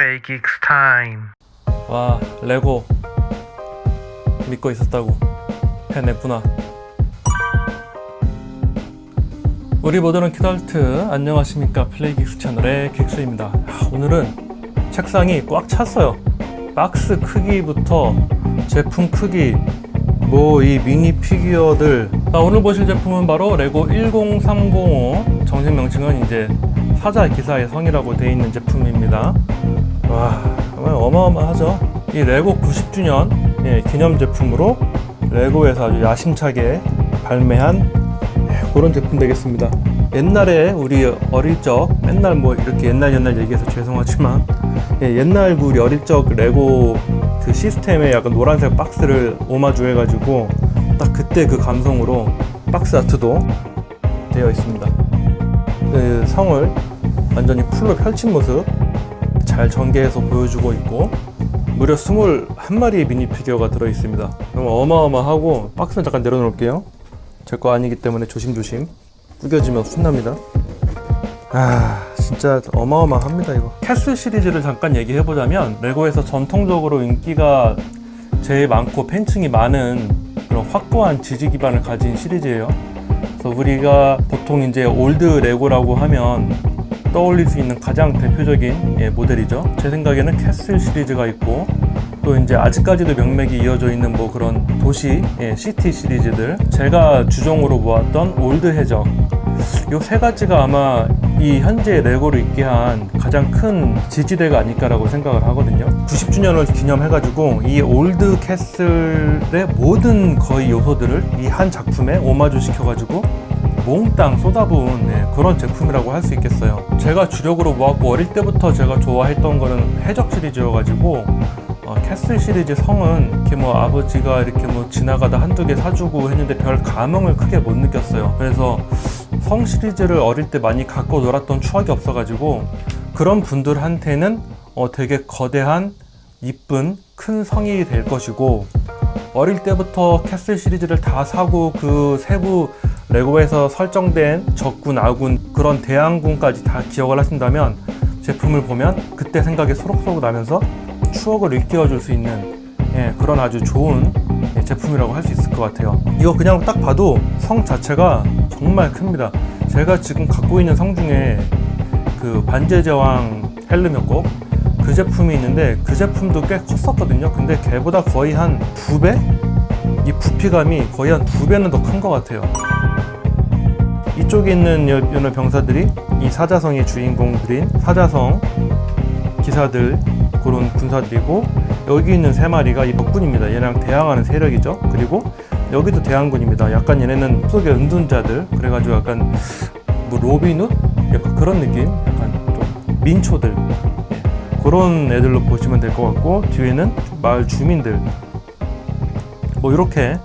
Play Geeks Time. 와 레고 믿고 있었다고 해냈구나. 우리 모두는 키덜트 안녕하십니까. 플레이기스 채널의 객수입니다. 아, 오늘은 책상이 꽉 찼어요. 박스 크기부터 제품 크기 뭐 이 미니 피규어들. 자, 오늘 보실 제품은 바로 레고 10305 정식 명칭은 이제 사자 기사의 성이라고 되어 있는 제품입니다 와 정말 어마어마하죠? 이 레고 90주년 예, 기념 제품으로 레고에서 아주 야심차게 발매한 예, 그런 제품 되겠습니다. 옛날에 우리 어릴 적 맨날 뭐 이렇게 옛날 옛날 얘기해서 죄송하지만 예, 옛날 그 우리 어릴 적 레고 그 시스템에 약간 노란색 박스를 오마주 해가지고 딱 그때 그 감성으로 박스 아트도 되어 있습니다. 그 성을 완전히 풀로 펼친 모습 잘 전개해서 보여주고 있고 무려 21마리의 미니 피규어가 들어 있습니다. 너무 어마어마하고 박스는 잠깐 내려놓을게요. 제 거 아니기 때문에 조심조심 구겨지면 혼납니다. 아 진짜 어마어마합니다 이거. 캐슬 시리즈를 잠깐 얘기해 보자면 레고에서 전통적으로 인기가 제일 많고 팬층이 많은 그런 확고한 지지 기반을 가진 시리즈예요. 그래서 우리가 보통 이제 올드 레고라고 하면 떠올릴 수 있는 가장 대표적인 예, 모델이죠. 제 생각에는 캐슬 시리즈가 있고 또 이제 아직까지도 명맥이 이어져 있는 뭐 그런 도시 예, 시티 시리즈들 제가 주종으로 모았던 올드 해적 요세 가지가 아마 이 현재 레고를 있게 한 가장 큰 지지대가 아닐까라고 생각을 하거든요. 90주년을 기념해가지고 이 올드 캐슬의 모든 거의 요소들을 이 한 작품에 오마주 시켜가지고 몽땅 쏟아부은 네, 그런 제품이라고 할 수 있겠어요. 제가 주력으로 모았고 어릴 때부터 제가 좋아했던 거는 해적 시리즈여가지고 어, 캐슬 시리즈 성은 이렇게 뭐 아버지가 이렇게 뭐 지나가다 한두 개 사주고 했는데 별 감흥을 크게 못 느꼈어요. 그래서 성 시리즈를 어릴 때 많이 갖고 놀았던 추억이 없어가지고 그런 분들한테는 어, 되게 거대한 이쁜 큰 성이 될 것이고 어릴 때부터 캐슬 시리즈를 다 사고 그 세부 레고에서 설정된 적군, 아군 그런 대항군까지 다 기억을 하신다면 제품을 보면 그때 생각이 소록소록 나면서 추억을 일깨워 줄 수 있는 예, 그런 아주 좋은 예, 제품이라고 할 수 있을 것 같아요. 이거 그냥 딱 봐도 성 자체가 정말 큽니다. 제가 지금 갖고 있는 성 중에 그 반제 제왕 헬름이었고 그 제품이 있는데 그 제품도 꽤 컸었거든요. 근데 걔보다 거의 한 두 배? 이 부피감이 거의 한 두 배는 더 큰 것 같아요. 이쪽에 있는 여- 여러 병사들이 이 사자성의 주인공들인 사자성 기사들 그런 군사들이고 여기 있는 세 마리가 이 적군입니다. 얘랑 대항하는 세력이죠. 그리고 여기도 대항군입니다. 약간 얘네는 속의 은둔자들 그래가지고 약간 뭐 로빈훗 약간 그런 느낌, 약간 좀 민초들 예, 그런 애들로 보시면 될 것 같고 뒤에는 마을 주민들 뭐 이렇게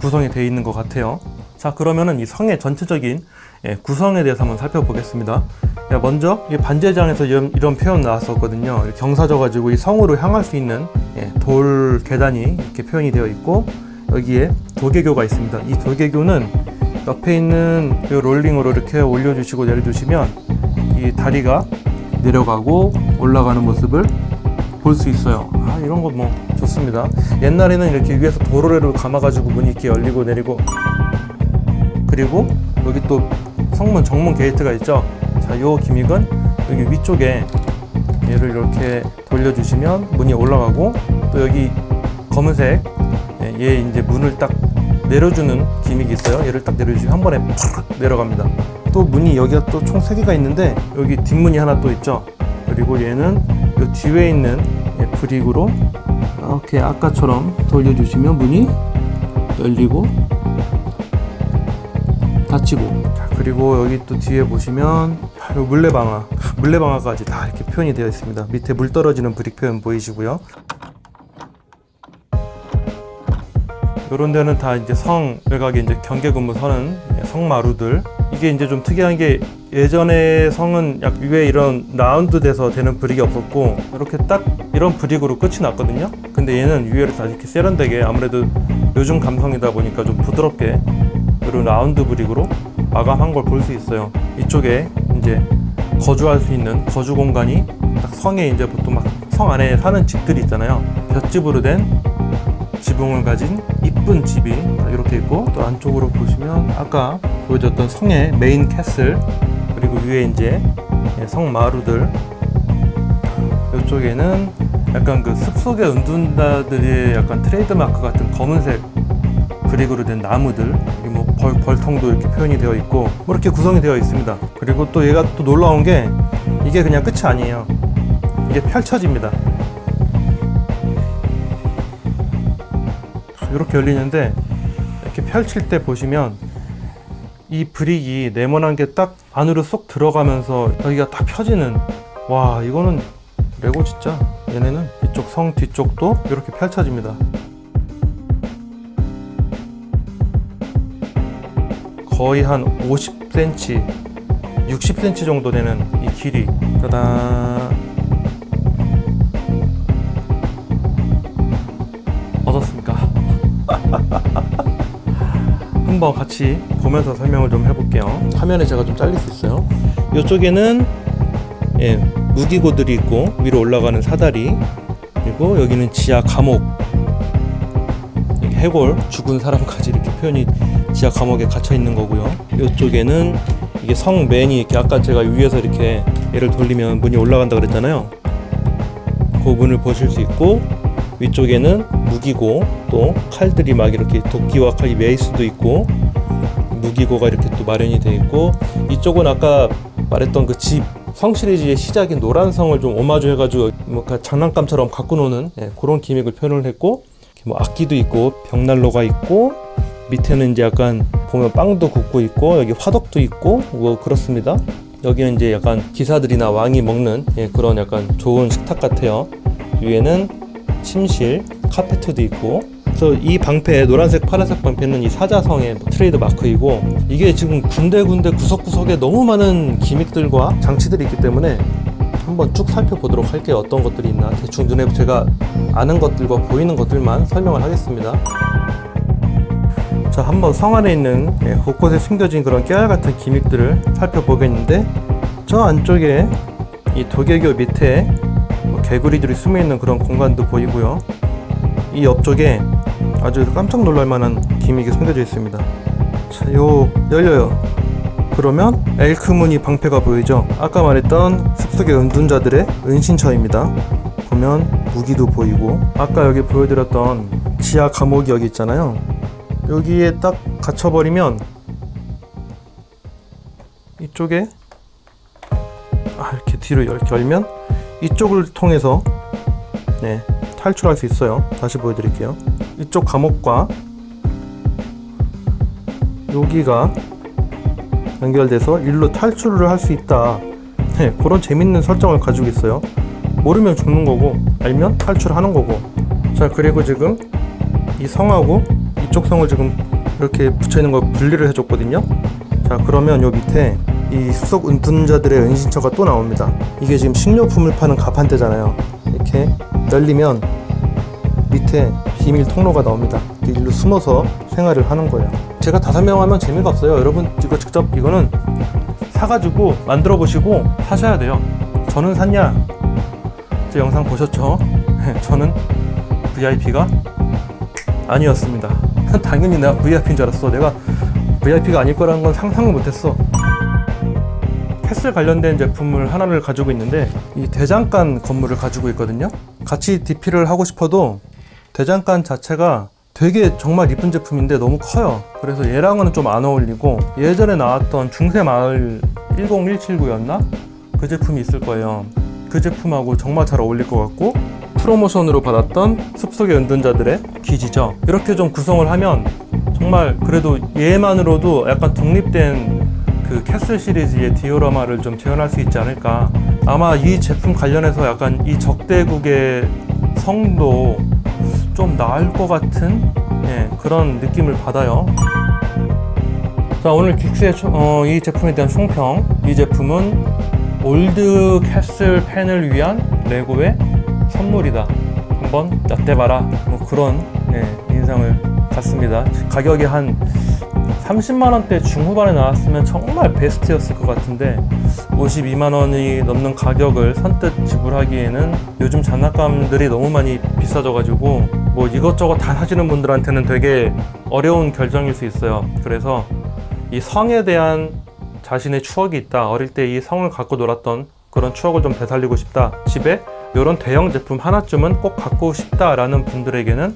구성이 되어 있는 것 같아요. 자 그러면은 이 성의 전체적인 예, 구성에 대해서 한번 살펴보겠습니다. 야, 먼저 이 반제장에서 이런, 표현 나왔었거든요. 이렇게 경사져 가지고 이 성으로 향할 수 있는 예, 돌 계단이 이렇게 표현이 되어 있고 여기에 도개교가 있습니다. 이 도개교는 옆에 있는 이 롤링으로 이렇게 올려주시고 내려주시면 이 다리가 내려가고 올라가는 모습을 볼 수 있어요. 아 이런 거 뭐 좋습니다. 옛날에는 이렇게 위에서 도로래로 감아가지고 문이 이렇게 열리고 내리고 그리고 여기 또 성문 정문 게이트가 있죠. 자, 요 기믹은 여기 위쪽에 얘를 이렇게 돌려주시면 문이 올라가고 또 여기 검은색 예, 얘 이제 문을 딱 내려주는 기믹이 있어요. 얘를 딱 내려주시면 한 번에 팍 내려갑니다. 또 문이 여기가 또 총 3개가 있는데 여기 뒷문이 하나 또 있죠. 그리고 얘는 요 뒤에 있는 예, 브릭으로 이렇게 아까처럼 돌려주시면 문이 열리고 닫히고. 자, 그리고 여기 또 뒤에 보시면 요 물레방아 물레방아까지 다 이렇게 표현이 되어 있습니다. 밑에 물 떨어지는 브릭 표현 보이시고요. 요런 데는 다 이제 성 외곽에 이제 경계 근무 서는 성마루들. 이게 이제 좀 특이한 게 예전에 성은 약 위에 이런 라운드 돼서 되는 브릭이 없었고 이렇게 딱 이런 브릭으로 끝이 났거든요. 근데 얘는 위에를 다 이렇게 세련되게 아무래도 요즘 감성이다 보니까 좀 부드럽게 이런 라운드 브릭으로 마감한 걸 볼 수 있어요. 이쪽에 이제 거주할 수 있는 거주 공간이 딱 성에 이제 보통 막 성 안에 사는 집들이 있잖아요. 볏집으로 된 지붕을 가진 이쁜 집이 딱 이렇게 있고 또 안쪽으로 보시면 아까 보여줬던 성의 메인 캐슬 그리고 위에 이제 예, 성 마루들 이쪽에는 약간 그 숲속의 은둔자들의 약간 트레이드마크 같은 검은색 브릭으로 된 나무들 뭐 벌, 벌통도 이렇게 표현이 되어 있고 뭐 이렇게 구성이 되어 있습니다. 그리고 또 얘가 또 놀라운 게 이게 그냥 끝이 아니에요. 이게 펼쳐집니다. 이렇게 열리는데 이렇게 펼칠 때 보시면 이 브릭이 네모난 게 딱 안으로 쏙 들어가면서 여기가 딱 펴지는 와 이거는 레고 진짜. 얘네는 이쪽 성 뒤쪽도 이렇게 펼쳐집니다 거의 한 50cm 60cm 정도 되는 이 길이 짜잔 어떻습니까? 한번 같이 보면서 설명을 좀 해볼게요. 화면에 제가 좀 잘릴 수 있어요. 이쪽에는 예, 무기고들이 있고 위로 올라가는 사다리 그리고 여기는 지하 감옥 해골 죽은 사람까지 이렇게 표현이 지하 감옥에 갇혀 있는 거고요. 이쪽에는 이게 성 맨이 이렇게 아까 제가 위에서 이렇게 얘를 돌리면 문이 올라간다 그랬잖아요. 그 문을 보실 수 있고 위쪽에는 무기고 또 칼들이 막 이렇게 도끼와 칼이 메이스도 있고 무기고가 이렇게 또 마련이 돼 있고 이쪽은 아까 말했던 그 집 성 시리즈의 시작인 노란 성을 좀 오마주 해가지고 뭐그 장난감처럼 갖고 노는 예, 그런 기믹을 표현을 했고 뭐 악기도 있고 벽난로가 있고 밑에는 이제 약간 보면 빵도 굽고 있고 여기 화덕도 있고 뭐 그렇습니다. 여기는 이제 약간 기사들이나 왕이 먹는 예, 그런 약간 좋은 식탁 같아요. 위에는 침실, 카페트도 있고 그래서 이 방패 노란색 파란색 방패는 이 사자성의 뭐 트레이드 마크이고 이게 지금 군데군데 구석구석에 너무 많은 기믹들과 장치들이 있기 때문에 한번 쭉 살펴보도록 할게요 어떤 것들이 있나 대충 눈에 제가 아는 것들과 보이는 것들만 설명을 하겠습니다 자 한번 성 안에 있는 예, 곳곳에 숨겨진 그런 깨알 같은 기믹들을 살펴보겠는데 저 안쪽에 이 도개교 밑에 뭐 개구리들이 숨어 있는 그런 공간도 보이고요. 이 옆쪽에 아주 깜짝 놀랄 만한 기믹이 숨겨져 있습니다. 자, 요 열려요. 그러면 엘크무늬 방패가 보이죠? 아까 말했던 숲속의 은둔자들의 은신처입니다. 보면 무기도 보이고 아까 여기 보여드렸던 지하 감옥이 여기 있잖아요. 여기에 딱 갇혀버리면 이쪽에 아 이렇게 뒤로 이렇게 열면 이쪽을 통해서 네 탈출할 수 있어요. 다시 보여드릴게요. 이쪽 감옥과 여기가 연결돼서 일로 탈출을 할 수 있다. 네, 그런 재밌는 설정을 가지고 있어요. 모르면 죽는 거고 알면 탈출하는 거고. 자 그리고 지금 이 성하고 이쪽 성을 지금 이렇게 붙여 있는 걸 분리를 해줬거든요. 자 그러면 요 밑에 이 숲속 은둔자들의 은신처가 또 나옵니다. 이게 지금 식료품을 파는 가판대잖아요. 이렇게 열리면 밑에 비밀 통로가 나옵니다. 그 일로 숨어서 생활을 하는 거예요. 제가 다 설명하면 재미가 없어요. 여러분 이거 직접 이거는 사가지고 만들어 보시고 사셔야 돼요. 저는 샀냐? 제 영상 보셨죠? 저는 VIP가 아니었습니다. 당연히 내가 VIP인 줄 알았어. 내가 VIP가 아닐 거라는 건 상상을 못했어. 캐슬 관련된 제품을 하나를 가지고 있는데 이 대장간 건물을 가지고 있거든요. 같이 DP를 하고 싶어도 대장간 자체가 되게 정말 이쁜 제품인데 너무 커요. 그래서 얘랑은 좀 안 어울리고 예전에 나왔던 중세 마을 10179였나? 그 제품이 있을 거예요. 그 제품하고 정말 잘 어울릴 것 같고 프로모션으로 받았던 숲속의 은둔자들의 기지죠. 이렇게 좀 구성을 하면 정말 그래도 얘만으로도 약간 독립된 그 캐슬 시리즈의 디오라마를 좀 재현할 수 있지 않을까. 아마 이 제품 관련해서 약간 이 적대국의 성도 좀 나을 것 같은 예, 그런 느낌을 받아요. 자 오늘 긱스의 초- 어, 이 제품에 대한 총평. 이 제품은 올드 캐슬 팬을 위한 레고의 선물이다. 한번 얕대봐라. 뭐 그런 예, 인상을 갖습니다. 가격이 한 30만 원대 중후반에 나왔으면 정말 베스트였을 것 같은데 52만 원이 넘는 가격을 선뜻 지불하기에는 요즘 장난감들이 너무 많이 비싸져가지고 뭐 이것저것 다 사시는 분들한테는 되게 어려운 결정일 수 있어요. 그래서 이 성에 대한 자신의 추억이 있다. 어릴 때 이 성을 갖고 놀았던 그런 추억을 좀 되살리고 싶다. 집에 이런 대형 제품 하나쯤은 꼭 갖고 싶다라는 분들에게는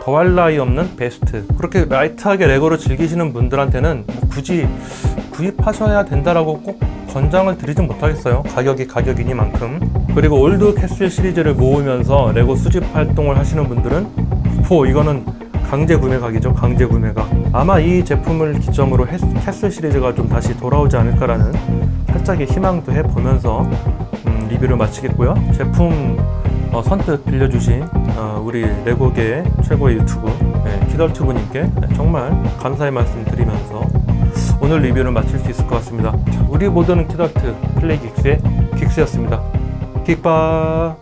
더할 나위 없는 베스트. 그렇게 라이트하게 레고를 즐기시는 분들한테는 뭐 굳이 구입하셔야 된다라고 꼭 권장을 드리진 못하겠어요. 가격이 가격이니만큼. 그리고 올드 캐슬 시리즈를 모으면서 레고 수집 활동을 하시는 분들은 포 이거는 강제 구매각이죠. 강제 구매각. 아마 이 제품을 기점으로 해- 캐슬 시리즈가 좀 다시 돌아오지 않을까라는 살짝의 희망도 해보면서 음, 리뷰를 마치겠고요. 제품 어, 선뜻 빌려주신 어, 우리 레고계 최고의 유튜브 네, 키덜튜브님께 정말 감사의 말씀 드리면서 오늘 리뷰를 마칠 수 있을 것 같습니다. 자, 우리 모두는 키덜트 플레이긱스의 긱스였습니다. 킥바